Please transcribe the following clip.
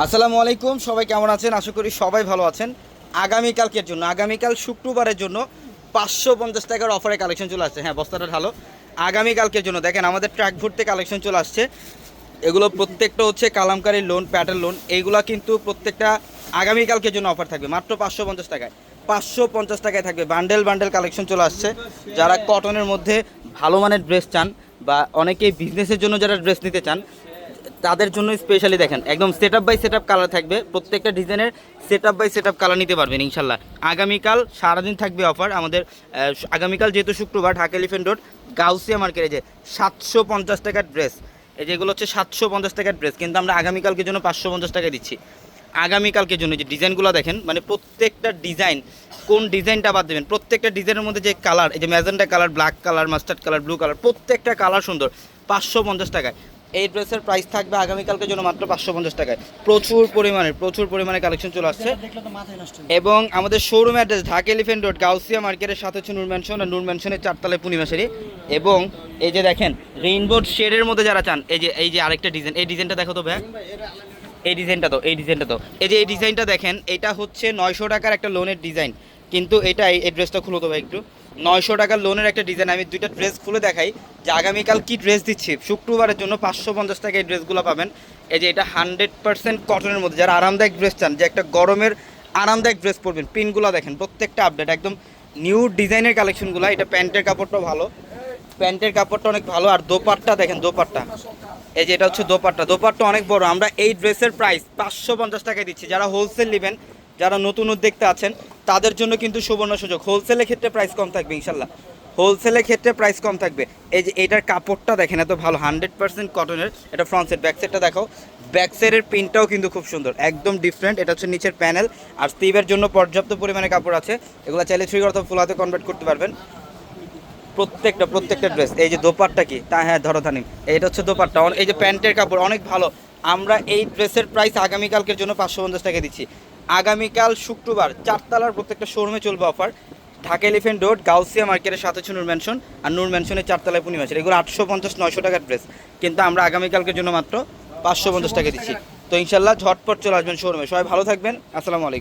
আসসালামু আলাইকুম, সবাই কেমন আছেন? আশা করি সবাই ভালো আছেন। আগামীকালকের জন্য, আগামীকাল শুক্রবারের জন্য পাঁচশো পঞ্চাশ টাকার অফারে কালেকশন চলে আসছে। হ্যাঁ বস্তাটা ঢালো। আগামীকালকের জন্য দেখেন, আমাদের ট্র্যাক ভর্তি কালেকশন চলে আসছে। এগুলো প্রত্যেকটা হচ্ছে কালামকারী লোন প্যাটার্ন লোন এইগুলো কিন্তু প্রত্যেকটা আগামীকালকের জন্য অফার থাকবে। মাত্র পাঁচশো পঞ্চাশ টাকায়। পাঁচশো পঞ্চাশ টাকায় থাকবে। বান্ডেল বান্ডেল কালেকশন চলে আসছে। যারা কটনের মধ্যে ভালো মানের ড্রেস চান বা অনেকেই বিজনেসের জন্য যারা ড্রেস নিতে চান তাদের জন্য স্পেশালি দেখেন, একদম set up by set up colour থাকবে, প্রত্যেকটা ডিজাইনের set up by set up colour নিতে পারবেন ইনশাল্লাহ আগামীকাল সারাদিন থাকবে অফার আমাদের আগামীকাল যেহেতু শুক্রবার, ঢাকা এলিফেন্ট রোড গাউসিয়া মার্কেটে যে সাতশো পঞ্চাশ টাকার ড্রেস এই যেগুলো হচ্ছে সাতশো পঞ্চাশ টাকার ড্রেস কিন্তু আমরা আগামীকালকের জন্য পাঁচশো পঞ্চাশ টাকা দিচ্ছি। আগামীকালকের জন্য যে ডিজাইনগুলো দেখেন মানে প্রত্যেকটা ডিজাইন কোন ডিজাইনটা বাদ দেবেন, প্রত্যেকটা ডিজাইনের মধ্যে যে কালার এই যে magenta colour black colour mustard colour blue colour প্রত্যেকটা কালার সুন্দর, পাঁচশো পঞ্চাশ টাকায়। এই ড্রেসের প্রাইস থাকবে আগামীকালকের জন্য মাত্র পাঁচশো পঞ্চাশ টাকায়। প্রচুর পরিমাণে প্রচুর পরিমাণে কালেকশন চলে আসছে। এবং আমাদের showroom address Dhaka Elephant Road Gausia মার্কেটের সাথে হচ্ছে নুর ম্যানশন আর নূর ম্যানশনের চারতলায় পূর্ণিমাশারি এবং এই যে দেখেন রেইনবো শেডের মধ্যে যারা চান, এই যে এই যে আরেকটা ডিজাইন এই ডিজাইনটা দেখো তো ভাই এই ডিজাইনটা তো, এই ডিজাইনটা তো। এই যে, এই ডিজাইনটা দেখেন, এটা হচ্ছে নয়শো টাকার একটা লোনের ডিজাইন কিন্তু এটা এই ড্রেসটা খুলো তো ভাই একটু। নয়শো টাকার লোনের একটা ডিজাইন আমি দুইটা ড্রেস খুলে দেখাই। যে আগামীকাল কি ড্রেস দিচ্ছি? শুক্রবারের জন্য পাঁচশো পঞ্চাশ টাকা এই ড্রেসগুলো পাবেন। এই যে এটা হান্ড্রেড পার্সেন্ট কটনের মধ্যে। যারা আরামদায়ক ড্রেস চান, যে একটা গরমের আরামদায়ক ড্রেস পরবেন, পিনগুলো দেখেন, প্রত্যেকটা আপডেট একদম নিউ ডিজাইনের কালেকশনগুলো এটা প্যান্টের কাপড়টাও ভালো। প্যান্টের কাপড়টা অনেক ভালো। আর দোপাট্টা দেখেন, দোপাট্টা। এই যে এটা হচ্ছে দোপাট্টা। দোপাট্টা অনেক বড়। আমরা এই ড্রেসের প্রাইস পাঁচশো পঞ্চাশ টাকায় দিচ্ছি। যারা হোলসেল নেবেন যারা নতুন উদ্যোক্তা আছেন, তাদের জন্য কিন্তু সুবর্ণ সুযোগ। হোলসেলের ক্ষেত্রে প্রাইস কম থাকবে ইনশাল্লাহ হোলসেলের ক্ষেত্রে প্রাইস কম থাকবে। এই যে এটার কাপড়টা দেখেন, এত ভালো হান্ড্রেড পার্সেন্ট কটনের এটা ফ্রন্ট সেট ব্যাক দেখো। ব্যাক সাইডের প্রিন্টটাও কিন্তু খুব সুন্দর, একদম ডিফারেন্ট এটা হচ্ছে নিচের প্যানেল আর স্টিভের জন্য পর্যাপ্ত পরিমাণে কাপড় আছে। এগুলো চাইলে থ্রি অথবা ফুল হাতে কনভার্ট করতে পারবেন। প্রত্যেকটা প্রত্যেকটা ড্রেস এই যে দোপাট্টা কি? তা হ্যাঁ ধরো থানিম এইটা হচ্ছে দোপাট্টা। অন- এই যে প্যান্টের কাপড়, অনেক ভালো। আমরা এই ড্রেসের প্রাইস আগামীকালকের জন্য পাঁচশো পঞ্চাশ টাকা দিচ্ছি। আগামীকাল শুক্রবার চারতলার প্রত্যেকটা শোরুমে চলবে offer Dhaka Elephant Road Gausia মার্কেটের সাথে হচ্ছে নূর ম্যানশন আর নূর ম্যানশনের চারতলায় পূর্ণিমাসের এগুলো আটশো পঞ্চাশ, নয়শো টাকার ড্রেস কিন্তু আমরা আগামীকালকের জন্য মাত্র পাঁচশো পঞ্চাশ টাকা দিচ্ছি। তো ইনশাল্লাহ ঝটপট চলে আসবেন শোরুমে সবাই ভালো থাকবেন। আসসালামু আলাইকুম।